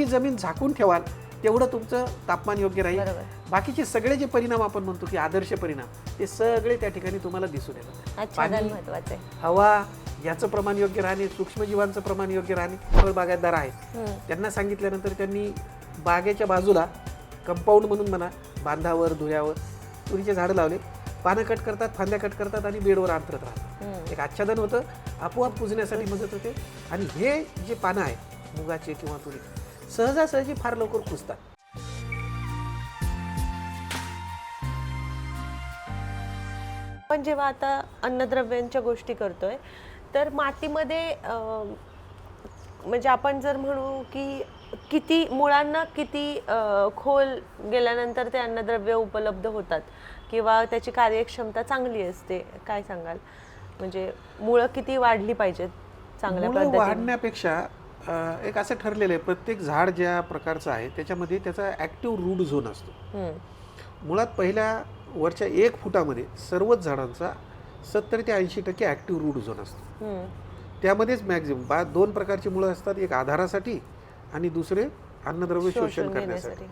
जितकी जमीन झाकून ठेवाल तेवढं तुमचं तापमान योग्य राहील. बाकीचे सगळे जे परिणाम आपण म्हणतो की आदर्श परिणाम ते सगळे त्या ठिकाणी तुम्हाला दिसून येतात. पाणी, आहे. हवा याचं प्रमाण योग्य राहणे सूक्ष्मजीवांचं प्रमाण योग्य राहणे फळ बागायतदार आहेत. त्यांना सांगितल्यानंतर त्यांनी बागेच्या बाजूला कंपाऊंड म्हणून म्हणा बांधावर धुळ्यावर तुरीचे झाडं लावले. पानं कट करतात फांद्या कट करतात आणि बेडवर अंतरत राहतात. एक आच्छादन होतं आपोआप कुजण्यासाठी मदत होते. आणि हे जे पानं आहेत मुगाचे किंवा तुरी सहजासहजी फार लवकर कुजतात पण जेव्हा आता अन्नद्रव्यांच्या गोष्टी करतोय तर मातीमध्ये म्हणजे आपण जर म्हणू की किती मुळांना किती खोल गेल्यानंतर ते अन्नद्रव्य उपलब्ध होतात किंवा त्याची कार्यक्षमता चांगली असते काय सांगाल? म्हणजे मुळं किती वाढली पाहिजेत चांगल्या वाढण्यापेक्षा एक असं ठरलेलं आहे प्रत्येक झाड ज्या प्रकारचं आहे त्याच्यामध्ये त्याचा ॲक्टिव्ह रूट झोन असतो. मुळात पहिल्या वरच्या एक फुटामध्ये सर्वच झाडांचा सत्तर ते ऐंशी टक्के ॲक्टिव्ह रूट झोन असतो. त्यामध्येच मॅक्झिमम बा दोन प्रकारची मुळं असतात एक आधारासाठी आणि दुसरे अन्नद्रव्य शोषण करण्यासाठी.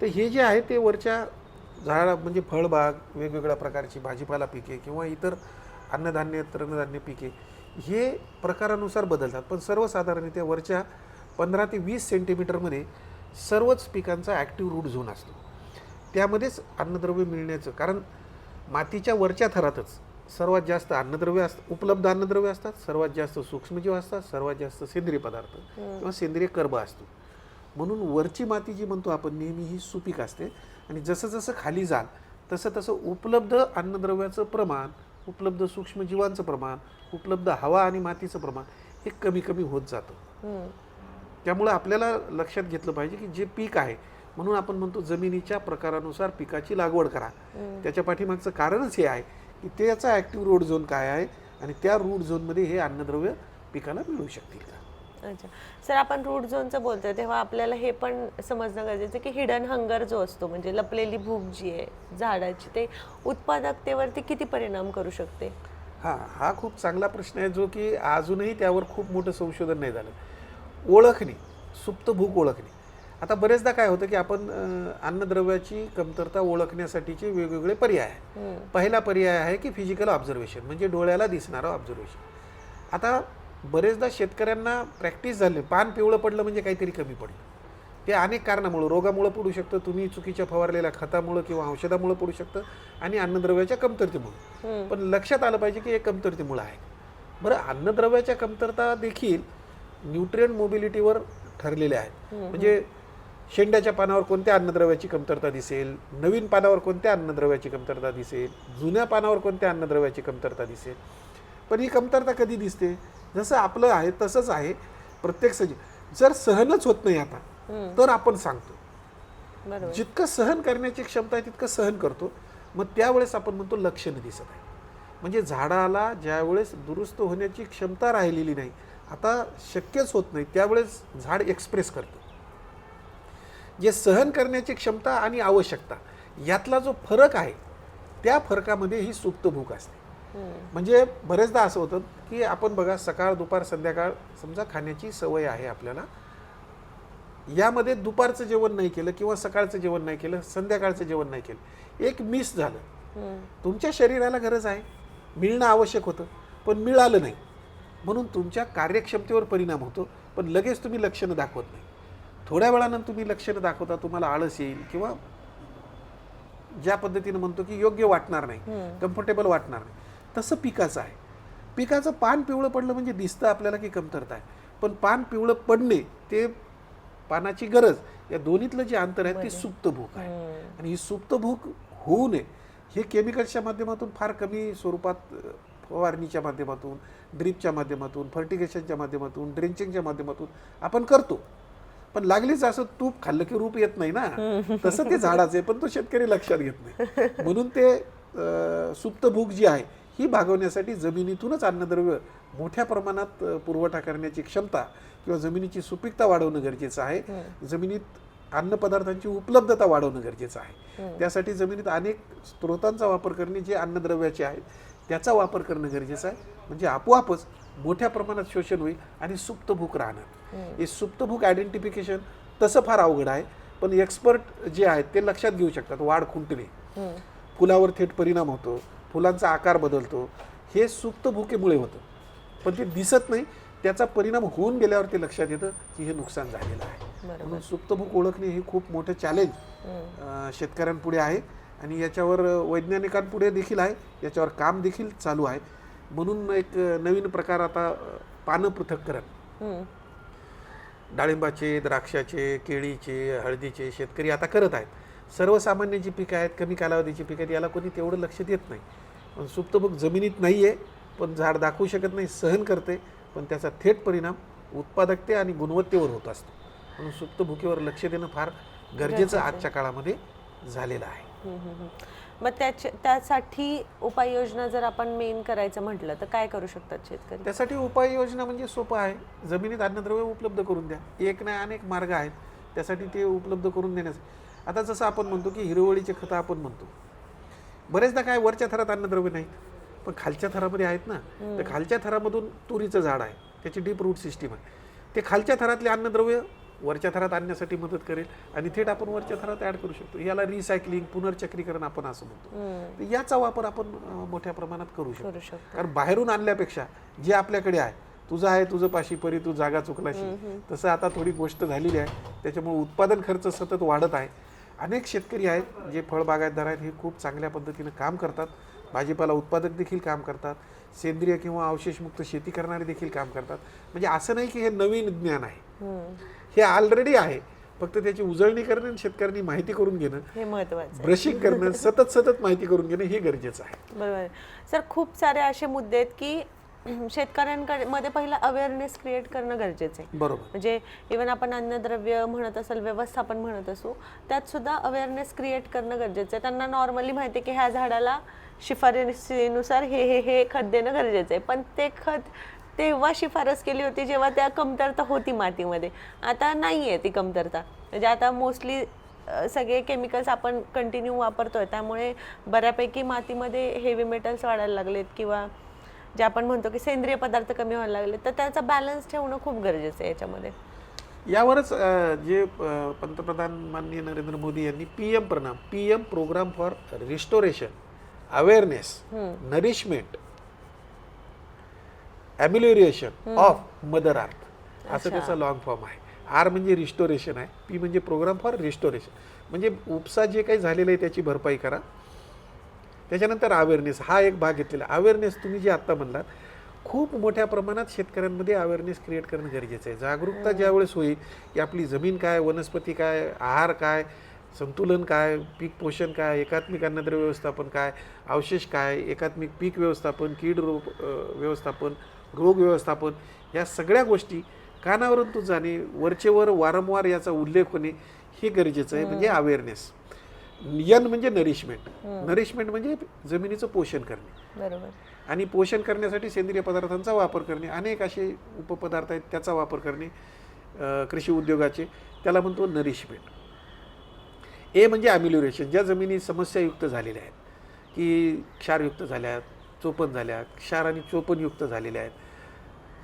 तर हे जे आहे ते वरच्या झाड म्हणजे फळबाग वेगवेगळ्या प्रकारची भाजीपाला पिके किंवा इतर अन्नधान्य तृणधान्य पिके हे प्रकारानुसार बदलतात. पण सर्वसाधारणतः वरच्या पंधरा ते वीस सेंटीमीटरमध्ये सर्वच पिकांचा ॲक्टिव्ह रूट झोन असतो. त्यामध्येच अन्नद्रव्य मिळण्याचं कारण मातीच्या वरच्या थरातच सर्वात जास्त अन्नद्रव्य अस उपलब्ध अन्नद्रव्य असतात सर्वात जास्त सूक्ष्मजीव असतात सर्वात जास्त सेंद्रिय पदार्थ किंवा सेंद्रिय कर्ब असतो. म्हणून वरची माती जी म्हणतो आपण नेहमी ही सुपीक असते. आणि जसं जसं खाली जाल तसं तसं उपलब्ध अन्नद्रव्याचं प्रमाण उपलब्ध सूक्ष्मजीवांचं प्रमाण उपलब्ध हवा आणि मातीचं प्रमाण हे कमी कमी होत जातं. त्यामुळे आपल्याला लक्षात घेतलं पाहिजे की जे पीक आहे म्हणून आपण म्हणतो जमिनीच्या प्रकारानुसार पिकाची लागवड करा. त्याच्या पाठीमागचं कारणच हे आहे की त्याचा ॲक्टिव्ह रोड झोन काय आहे आणि त्या रूट झोनमध्ये हे अन्नद्रव्य पिकाला मिळू शकतील का? अच्छा. सर आपण रूट झोनचं बोलतोय तेव्हा आपल्याला हे पण समजणं गरजेचं की हिडन हंगर जो असतो म्हणजे लपलेली भूक जी आहे झाडाची ते उत्पादकतेवरती किती परिणाम करू शकते? हा हा खूप चांगला प्रश्न आहे जो की अजूनही त्यावर खूप मोठं संशोधन नाही झालं. ओळखणे सुप्त भूक ओळखणे. आता बरेचदा काय होतं की आपण अन्नद्रव्याची कमतरता ओळखण्यासाठीचे वेगवेगळे पर्याय आहे. पहिला पर्याय आहे की फिजिकल ऑब्झर्वेशन म्हणजे डोळ्याला दिसणारं ऑब्झर्वेशन आता बरेचदा शेतकऱ्यांना प्रॅक्टिस झाली. पान पिवळं पडलं म्हणजे काहीतरी कमी पडलं. ते अनेक कारणामुळं रोगामुळं पडू शकतं. तुम्ही चुकीच्या फवारलेल्या खतामुळं किंवा औषधामुळं पडू शकतं आणि अन्नद्रव्याच्या कमतरतेमुळं. पण लक्षात आलं पाहिजे की हे कमतरतेमुळं आहे. बरं अन्नद्रव्याच्या कमतरता देखील न्यूट्रियन मोबिलिटीवर ठरलेल्या आहेत. म्हणजे शेंड्याच्या पानावर कोणत्या अन्नद्रव्याची कमतरता दिसेल? नवीन पानावर कोणत्या अन्नद्रव्याची कमतरता दिसेल? जुन्या पानावर कोणत्या अन्नद्रव्याची कमतरता दिसेल? पण ही कमतरता कधी दिसते? जसं आपलं आहे तसंच आहे. प्रत्येक सजीव जर सहनच होत नाही आता. तर आपण सांगतो. जितकं सहन करण्याची क्षमता आहे तितकं सहन करतो. मग त्यावेळेस आपण म्हणतो लक्षणं दिसत आहे. म्हणजे झाडाला ज्यावेळेस दुरुस्त होण्याची क्षमता राहिलेली नाही आता शक्यच होत नाही त्यावेळेस झाड एक्सप्रेस करतं. जे सहन करण्याची क्षमता आणि आवश्यकता यातला जो फरक आहे त्या फरकामध्ये ही सुप्त भूक असते. म्हणजे बरेचदा असं होतं की आपण बघा सकाळ दुपार संध्याकाळ समजा खाण्याची सवय आहे आपल्याला. यामध्ये दुपारचं जेवण नाही केलं किंवा सकाळचं जेवण नाही केलं संध्याकाळचं जेवण नाही केलं एक मिस झालं. तुमच्या शरीराला गरज आहे. मिळणं आवश्यक होतं पण मिळालं नाही. म्हणून तुमच्या कार्यक्षमतेवर परिणाम होतो पण लगेच तुम्ही लक्षणं दाखवत नाही. थोड्या वेळानंतर तुम्ही लक्षणं दाखवता तुम्हाला आळस येईल किंवा ज्या पद्धतीनं म्हणतो की योग्य वाटणार नाही. कम्फर्टेबल वाटणार नाही. तसं पिकाचं आहे. पिकाचं पान पिवळं पडलं म्हणजे दिसतं आपल्याला की कमतरता आहे. पण पान पिवळं पडणे ते पानाची गरज या दोन्हीतलं जे अंतर आहे ते सुप्त भूक आहे. आणि ही सुप्त भूक होऊ नये. हे केमिकल्सच्या माध्यमातून फार कमी स्वरूपात फवारणीच्या माध्यमातून ड्रीपच्या माध्यमातून फर्टिगेशनच्या माध्यमातून ड्रेंचिंगच्या माध्यमातून आपण करतो. पण लागलीच असं तूप खाल्लं की रूप येत नाही ना. तसं ते झाडाचं आहे पण तो शेतकरी लक्षात घेत नाही. म्हणून ते सुप्त भूक जी आहे ही भागवण्यासाठी जमिनीतूनच अन्नद्रव्य मोठ्या प्रमाणात पुरवठा करण्याची क्षमता किंवा जमिनीची सुपीकता वाढवणं गरजेचं आहे. जमिनीत अन्नपदार्थांची उपलब्धता वाढवणं गरजेचं आहे. त्यासाठी जमिनीत अनेक स्त्रोतांचा वापर करणे जे अन्नद्रव्याचे आहेत त्याचा वापर करणं गरजेचं आहे. म्हणजे आपोआपच मोठ्या प्रमाणात शोषण होईल आणि सुप्त भूक राहणार. हे. सुप्त भूक आयडेंटिफिकेशन तसं फार अवघड आहे. पण एक्सपर्ट जे आहेत ते लक्षात घेऊ शकतात वाढ खुंटणे. फुलावर थेट परिणाम होतो. फुलांचा आकार बदलतो. हे सुप्त भुकेमुळे होतं. पण ते दिसत नाही. त्याचा परिणाम होऊन गेल्यावर ते लक्षात येतं की हे नुकसान झालेलं आहे. म्हणून सुप्त भूक ओळखणे हे खूप मोठं चॅलेंज. शेतकऱ्यांपुढे आहे. आणि याच्यावर वैज्ञानिकांपुढे देखील आहे. याच्यावर काम देखील चालू आहे. म्हणून एक नवीन प्रकार आता पानं पृथक्करण. डाळिंबाचे द्राक्षाचे केळीचे हळदीचे शेतकरी आता करत आहेत. सर्वसामान्य जी पिकं आहेत कमी कालावधीची पिकं आहेत याला कोणी तेवढं लक्ष देत नाही. पण सुप्तभूक जमिनीत नाही आहे पण झाड दाखवू शकत नाही सहन करते पण त्याचा थेट परिणाम उत्पादकते आणि गुणवत्तेवर होत असतो. म्हणून सुप्तभुकेवर लक्ष देणं फार गरजेचं आजच्या काळामध्ये झालेलं आहे. मग त्याच्या त्यासाठी उपाययोजना जर आपण मेन करायचं म्हटलं तर काय करू शकतात शेतकरी? त्यासाठी उपाययोजना म्हणजे सोपं आहे. जमिनीत अन्नद्रव्य उपलब्ध करून द्या. एक नाही अनेक मार्ग आहेत. त्यासाठी ते उपलब्ध करून देण्यास आता जसं आपण म्हणतो की हिरवळीचे खतं आपण म्हणतो. बरेचदा काय वरच्या थरात अन्नद्रव्य नाहीत. पण खालच्या थरामध्ये आहेत ना. तर खालच्या थरामधून तुरीचं झाड आहे. त्याची डीप रूट सिस्टीम आहे. ते खालच्या थरातले अन्नद्रव्य वरच्या थरात आणण्यासाठी मदत करेल आणि थेट आपण वरच्या थरात ॲड करू शकतो. याला रिसायकलिंग पुनर्चक्रीकरण आपण असं म्हणतो. तर याचा वापर आपण मोठ्या प्रमाणात करू शकतो. करू शकतो. कारण बाहेरून आणल्यापेक्षा जे आपल्याकडे आहे तुझं आहे तुझं पाशी परी तू जागा चुकलाशी. तसं आता थोडी गोष्ट झालेली आहे. त्याच्यामुळे उत्पादन खर्च सतत वाढत आहे. अनेक शेतकरी आहेत जे फळबागायतदार आहेत हे खूप चांगल्या पद्धतीनं काम करतात. भाजीपाला उत्पादक देखील काम करतात. सेंद्रिय किंवा अवशेषमुक्त शेती करणारे देखील काम करतात. म्हणजे असं नाही की हे नवीन ज्ञान आहे. हे ऑलरेडी आहे. फक्त त्याची उजळणी करणं आणि शेतकऱ्यांनी माहिती करून घेणं हे महत्वाचं ब्रशिंग करणं सतत सतत माहिती करून घेणं हे गरजेचं आहे. बरोबर. आहे. सर खूप सारे असे मुद्दे आहेत की शेतकऱ्यांकडे मध्ये पहिला अवेअरनेस क्रिएट करणं गरजेचं आहे. बरोबर. म्हणजे इवन आपण अन्नद्रव्य म्हणत असेल व्यवस्थापन म्हणत असू त्यात सुद्धा अवेअरनेस क्रिएट करणं गरजेचं आहे. त्यांना नॉर्मली माहिती आहे की ह्या झाडाला शिफारसीनुसार हे हे हे खत देणं गरजेचं आहे. पण ते खत तेव्हा शिफारस केली होती जेव्हा त्या कमतरता होती मातीमध्ये. आता नाही आहे ती कमतरता. म्हणजे आता मोस्टली सगळे केमिकल्स आपण कंटिन्यू वापरतोय. त्यामुळे बऱ्यापैकी मातीमध्ये हेवी मेटल्स वाढायला लागलेत किंवा जे आपण म्हणतो की सेंद्रिय पदार्थ कमी व्हायला लागले तर त्याचा बॅलन्स ठेवणं खूप गरजेचं आहे याच्यामध्ये. यावरच जे पंतप्रधान माननीय नरेंद्र मोदी यांनी P M Pranam P M program for restoration awareness nourishment amelioration of mother earth असं त्याचा लॉंग फॉर्म आहे. आर म्हणजे रिस्टोरेशन आहे. पी म्हणजे प्रोग्राम फॉर रिस्टोरेशन म्हणजे उपसा जे काही झालेलं आहे त्याची भरपाई करा. त्याच्यानंतर अवेअरनेस हा एक भाग घेतलेला. अवेअरनेस तुम्ही जे आत्ता म्हणलात खूप मोठ्या प्रमाणात शेतकऱ्यांमध्ये अवेअरनेस क्रिएट करणं गरजेचं आहे. जागरूकता ज्यावेळेस होईल की आपली जमीन काय वनस्पती काय आहार काय संतुलन काय पीक पोषण काय एकात्मिक अन्नद्रव्य व्यवस्थापन काय अवशेष काय एकात्मिक पीक व्यवस्थापन कीड रोग व्यवस्थापन रोग व्यवस्थापन या सगळ्या गोष्टी कानावरून तू जाणे वरचेवर वारंवार याचा उल्लेख होणे हे गरजेचं आहे. म्हणजे अवेअरनेस यन म्हणजे नरिशमेंट नरिशमेंट म्हणजे जमिनीचं पोषण करणे. बरोबर. आणि पोषण करण्यासाठी सेंद्रिय पदार्थांचा वापर करणे. अनेक असे उपपदार्थ आहेत त्याचा वापर करणे कृषी उद्योगाचे. त्याला म्हणतो नरिशमेंट ए म्हणजे अम्युल्युरेशन ज्या जमिनी समस्यायुक्त झालेल्या आहेत की क्षारयुक्त झाल्या आहेत चोपन झाल्या क्षार आणि चोपनयुक्त झालेल्या आहेत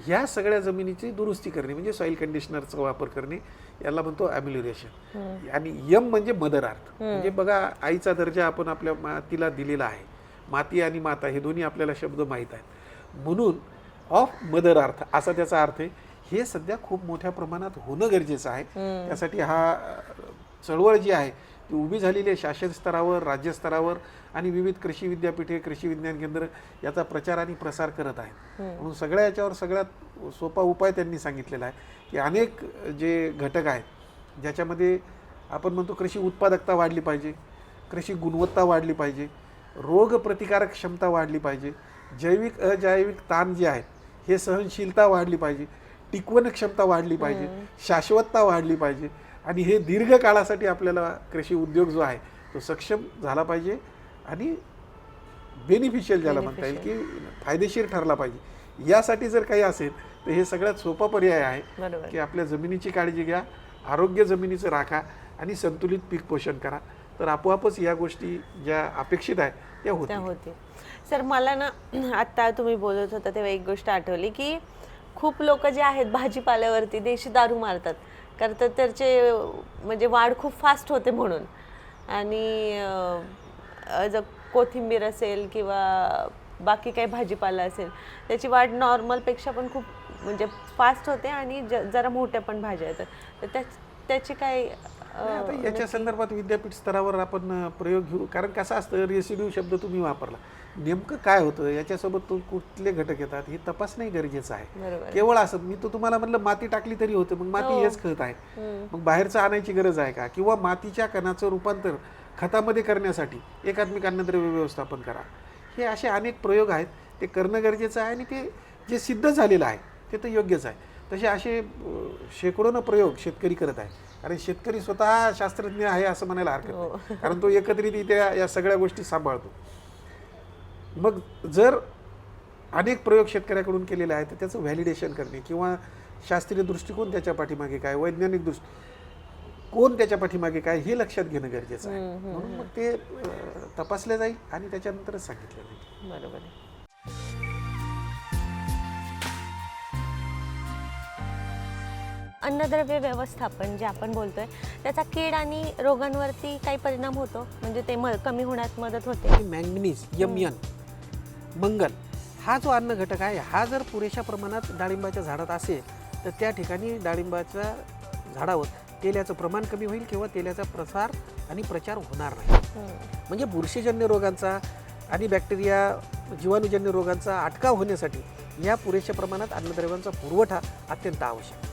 ह्या सगळ्या जमिनीची दुरुस्ती करणे म्हणजे सॉईल कंडिशनरचा वापर करणे याला म्हणतो अम्युल्युरेशन आणि यम म्हणजे मदर अर्थ म्हणजे बघा आईचा दर्जा आपण आपल्या मातीला दिलेला आहे. माती आणि माता हे दोन्ही आपल्याला शब्द माहीत आहेत. म्हणून ऑफ मदर अर्थ असा त्याचा अर्थ आहे हे सध्या खूप मोठ्या प्रमाणात होणं गरजेचं आहे. त्यासाठी हा चळवळ जी आहे ती उभी झालेली आहे शासन स्तरावर राज्य स्तरावर आणि विविध कृषी विद्यापीठे कृषी विज्ञान केंद्र याचा प्रचार आणि प्रसार करत आहेत. म्हणून सगळ्या याच्यावर सगळ्यात सोपा उपाय त्यांनी सांगितलेला आहे की अनेक जे घटक आहेत ज्याच्यामध्ये आपण म्हणतो कृषी उत्पादकता वाढली पाहिजे कृषी गुणवत्ता वाढली पाहिजे रोग प्रतिकारक क्षमता वाढली पाहिजे जैविक अजैविक ताण जे आहेत हे सहनशीलता वाढली पाहिजे टिकवण क्षमता वाढली पाहिजे शाश्वतता वाढली पाहिजे आणि हे दीर्घ काळासाठी आपल्याला कृषी उद्योग जो आहे तो सक्षम झाला पाहिजे आणि बेनिफिशियल ज्याला म्हणता येईल की फायदेशीर ठरला पाहिजे. यासाठी जर काही असेल तर हे सगळ्यात सोपा पर्याय आहे की आपल्या जमिनीची काळजी घ्या आरोग्य जमिनीचं राखा आणि संतुलित पीक पोषण करा. तर आपोआपच या गोष्टी ज्या अपेक्षित आहेत त्या त्या होतील. होती सर मला ना आत्ता तुम्ही बोलत होता तेव्हा एक गोष्ट आठवली की खूप लोक जे आहेत भाजीपाल्यावरती देशी दारू मारतात. कारण तर त्याचे म्हणजे वाढ खूप फास्ट होते म्हणून. आणि जर कोथिंबीर असेल किंवा बाकी काही भाजीपाला असेल त्याची वाढ नॉर्मलपेक्षा पण खूप म्हणजे फास्ट होते आणि ज जरा मोठ्या पण भाज्या येतात. तर त्या त्याची काय नाही, आता याच्या संदर्भात विद्यापीठ स्तरावर आपण प्रयोग घेऊ. कारण कसं असतं रेसिड्यू शब्द तुम्ही वापरला. नेमकं काय होतं याच्यासोबत तो कुठले घटक येतात हे तपासणं गरजेचं आहे. केवळ असं मी तर तुम्हाला म्हणलं माती टाकली तरी होते मग माती हो. हेच खत आहे. मग बाहेरचं आणायची गरज आहे का? किंवा मातीच्या कणाचं रूपांतर खतामध्ये करण्यासाठी एकात्मिक अन्नद्रव्य व्यवस्थापन करा. हे असे अनेक प्रयोग आहेत. ते करणं गरजेचं आहे आणि ते जे सिद्ध झालेलं आहे ते तर योग्यच आहे. तसे असे शेकडोनं प्रयोग शेतकरी करत आहे. कारण शेतकरी स्वतः शास्त्रज्ञ आहे असं म्हणायला हरकत नाही. कारण तो एकत्रित या सगळ्या गोष्टी सांभाळतो. मग जर अनेक प्रयोग शेतकऱ्याकडून केलेले आहेत तर त्याचं व्हॅलिडेशन करणे किंवा शास्त्रीय दृष्टिकोन त्याच्या पाठीमागे काय वैज्ञानिक दृष्टी कोण त्याच्या पाठीमागे काय हे लक्षात घेणं गरजेचं आहे. म्हणून मग ते तपासलं जाईल आणि त्याच्यानंतरच सांगितलं जाईल. बरोबर अन्नद्रव्य व्यवस्थापन जे आपण बोलतोय त्याचा कीड आणि रोगांवरती काही परिणाम होतो म्हणजे ते म कमी होण्यात मदत होते मॅंगनीज यम यन मंगल हा जो अन्न घटक आहे हा जर पुरेशा प्रमाणात डाळिंबाच्या झाडात असेल तर त्या ठिकाणी डाळिंबाच्या झाडावर तेल्याचं प्रमाण कमी होईल किंवा तेल्याचा प्रसार आणि प्रचार होणार नाही. म्हणजे बुरशीजन्य रोगांचा आणि बॅक्टेरिया जीवाणूजन्य रोगांचा अटकाव होण्यासाठी या पुरेशा प्रमाणात अन्नद्रव्यांचा पुरवठा अत्यंत आवश्यक आहे.